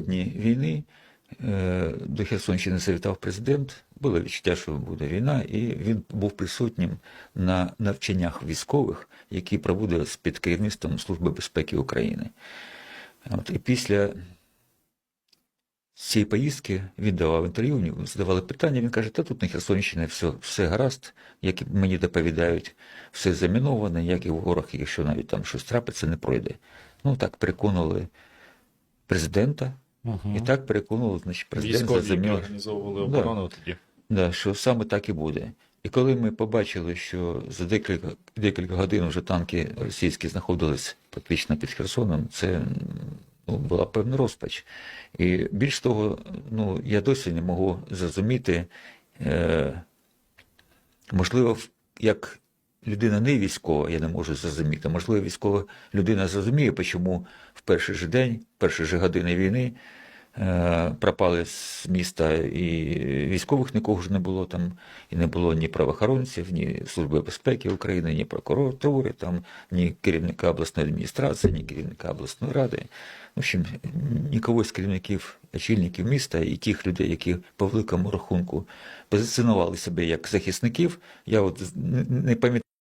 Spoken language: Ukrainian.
дні війни е, до Херсонщини завітав президент. Було відчуття, що буде війна, і він був присутнім на навчаннях військових, які проводились під керівництвом Служби безпеки України. От, і після цієї поїздки він давав інтерв'ю, задавали питання. Він каже: та тут на Херсонщині все, все гаразд, як мені доповідають, все заміноване, як і в горах, якщо навіть там щось трапиться, не пройде. Ну так переконували президента, і так переконували, значить, президент зрозумів, організовували Да. оборону тоді. да, що саме так і буде. І коли ми побачили, що за декілька, декілька годин вже танки російські знаходились практично під Херсоном, це ну, була певна розпач. І більш того, ну, я досі не можу зрозуміти, е, можливо, як людина не військова, я не можу зрозуміти. Можливо, військова людина зрозуміє, чому в перший же день, в перші же години війни е, пропали з міста і військових нікого ж не було там, і не було ні правоохоронців, ні Служби безпеки України, ні прокуратури, там, ні керівника обласної адміністрації, ні керівника обласної ради. В общем, нікого з керівників, очільників міста і тих людей, які по великому рахунку позиціонували себе як захисників, я от не пам'ятаю.